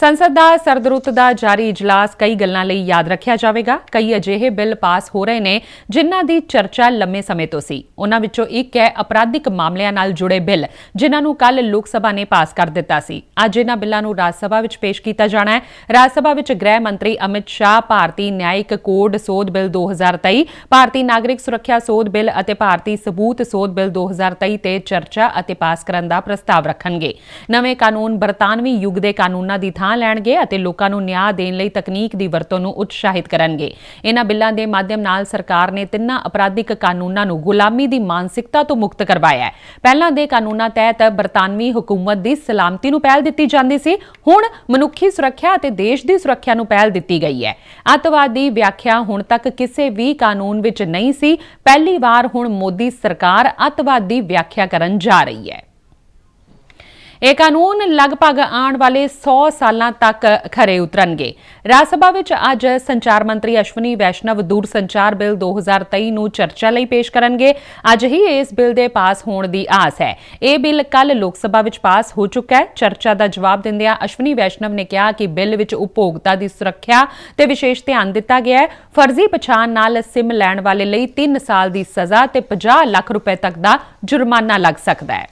ਸੰਸਦ ਦਾ ਸਰਦਰੁੱਤ ਦਾ ਜਾਰੀ ਇਜਲਾਸ ਕਈ ਗੱਲਾਂ ਲਈ ਯਾਦ ਰੱਖਿਆ ਜਾਵੇਗਾ। ਕਈ ਅਜਿਹੇ ਬਿੱਲ ਪਾਸ ਹੋ ਰਹੇ ਨੇ ਜਿਨ੍ਹਾਂ ਦੀ ਚਰਚਾ ਲੰਮੇ ਸਮੇਂ ਤੋਂ ਸੀ। ਉਹਨਾਂ ਵਿੱਚੋਂ ਇੱਕ ਹੈ ਅਪਰਾਧਿਕ ਮਾਮਲਿਆਂ ਨਾਲ ਜੁੜੇ ਬਿੱਲ, ਜਿਨ੍ਹਾਂ ਨੂੰ ਕੱਲ ਲੋਕ ਸਭਾ ਨੇ ਪਾਸ ਕਰ ਦਿੱਤਾ ਸੀ। ਅੱਜ ਇਹਨਾਂ ਬਿੱਲਾਂ ਨੂੰ ਰਾਜ ਸਭਾ ਵਿੱਚ ਪੇਸ਼ ਕੀਤਾ ਜਾਣਾ ਹੈ। ਰਾਜ ਸਭਾ ਵਿੱਚ ਗ੍ਰਹਿ ਮੰਤਰੀ ਅਮਿਤ ਸ਼ਾਹ ਭਾਰਤੀ ਨਿਆਇਕ ਕੋਡ ਸੋਧ ਬਿੱਲ 2023 ਭਾਰਤੀ ਨਾਗਰਿਕ ਸੁਰੱਖਿਆ ਸੋਧ ਬਿੱਲ ਅਤੇ ਭਾਰਤੀ ਸਬੂਤ ਸੋਧ ਬਿੱਲ 2023 ਤੇ ਚਰਚਾ ਅਤੇ ਪਾਸ ਕਰਨ ਦਾ ਪ੍ਰਸਤਾਵ ਰੱਖਣਗੇ। ਨਵੇਂ ਕਾਨੂੰਨ, ਬਰਤਾਨਵੀ ਯੁੱਗ ਦੇ ਕਾਨੂੰਨਾਂ ਦੀ ਥਾਂ ਲੈਣਗੇ ਅਤੇ ਲੋਕਾਂ ਨੂੰ ਨਿਆਂ ਦੇਣ ਲਈ ਤਕਨੀਕ ਦੀ ਵਰਤੋਂ ਨੂੰ ਉਤਸ਼ਾਹਿਤ ਕਰਨਗੇ। ਇਹਨਾਂ ਬਿੱਲਾਂ ਦੇ ਮਾਧਿਅਮ ਨਾਲ ਸਰਕਾਰ ਨੇ ਤਿੰਨਾਂ ਅਪਰਾਧਿਕ ਕਾਨੂੰਨਾਂ ਨੂੰ ਗੁਲਾਮੀ ਦੀ ਮਾਨਸਿਕਤਾ ਤੋਂ ਮੁਕਤ ਕਰਵਾਇਆ ਹੈ। ਪਹਿਲਾਂ ਦੇ ਕਾਨੂੰਨਾਂ ਤਹਿਤ ਬਰਤਾਨਵੀ ਹਕੂਮਤ ਦੀ ਸਲਾਮਤੀ ਨੂੰ ਪਹਿਲ ਦਿੱਤੀ ਜਾਂਦੀ ਸੀ, ਹੁਣ ਮਨੁੱਖੀ ਸੁਰੱਖਿਆ ਅਤੇ ਦੇਸ਼ ਦੀ ਸੁਰੱਖਿਆ ਨੂੰ ਪਹਿਲ ਦਿੱਤੀ ਗਈ ਹੈ। ਅੱਤਵਾਦ ਦੀ ਵਿਆਖਿਆ ਹੁਣ ਤੱਕ ਕਿਸੇ ਵੀ ਕਾਨੂੰਨ ਵਿੱਚ ਨਹੀਂ ਸੀ। ਪਹਿਲੀ ਵਾਰ ਹੁਣ ਮੋਦੀ ਸਰਕਾਰ ਅੱਤਵਾਦ ਦੀ ਵਿਆਖਿਆ ਕਰਨ ਜਾ ਰਹੀ ਹੈ। ਇਹ ਕਾਨੂੰਨ ਲਗਭਗ ਆਉਣ ਵਾਲੇ 100 ਸਾਲਾਂ ਤੱਕ ਖਰੇ ਉਤਰਨਗੇ। ਰਾਜ ਸਭਾ ਵਿੱਚ ਅੱਜ ਸੰਚਾਰ ਮੰਤਰੀ ਅਸ਼ਵਨੀ ਵੈਸ਼ਨਵ ਦੂਰ ਸੰਚਾਰ ਬਿੱਲ 2023 ਨੂੰ ਚਰਚਾ ਲਈ ਪੇਸ਼ ਕਰਨਗੇ। ਅੱਜ ਹੀ ਇਸ ਬਿੱਲ ਦੇ ਪਾਸ ਹੋਣ ਦੀ ਆਸ ਹੈ। ਇਹ ਬਿੱਲ ਕੱਲ ਲੋਕ ਸਭਾ ਵਿੱਚ ਪਾਸ ਹੋ ਚੁੱਕਾ ਹੈ। ਚਰਚਾ ਦਾ ਜਵਾਬ ਦਿੰਦਿਆਂ ਅਸ਼ਵਨੀ ਵੈਸ਼ਨਵ ਨੇ ਕਿਹਾ ਕਿ ਬਿੱਲ ਵਿੱਚ ਉਪਭੋਗਤਾ ਦੀ ਸੁਰੱਖਿਆ ਤੇ ਵਿਸ਼ੇਸ਼ ਧਿਆਨ ਦਿੱਤਾ ਗਿਆ ਹੈ। ਫਰਜ਼ੀ ਪਛਾਣ ਨਾਲ ਸਿਮ ਲੈਣ ਵਾਲੇ ਲਈ 3 ਸਾਲ ਦੀ ਸਜ਼ਾ ਤੇ 50 ਲੱਖ ਰੁਪਏ ਤੱਕ ਦਾ ਜੁਰਮਾਨਾ ਲੱਗ ਸਕਦਾ ਹੈ।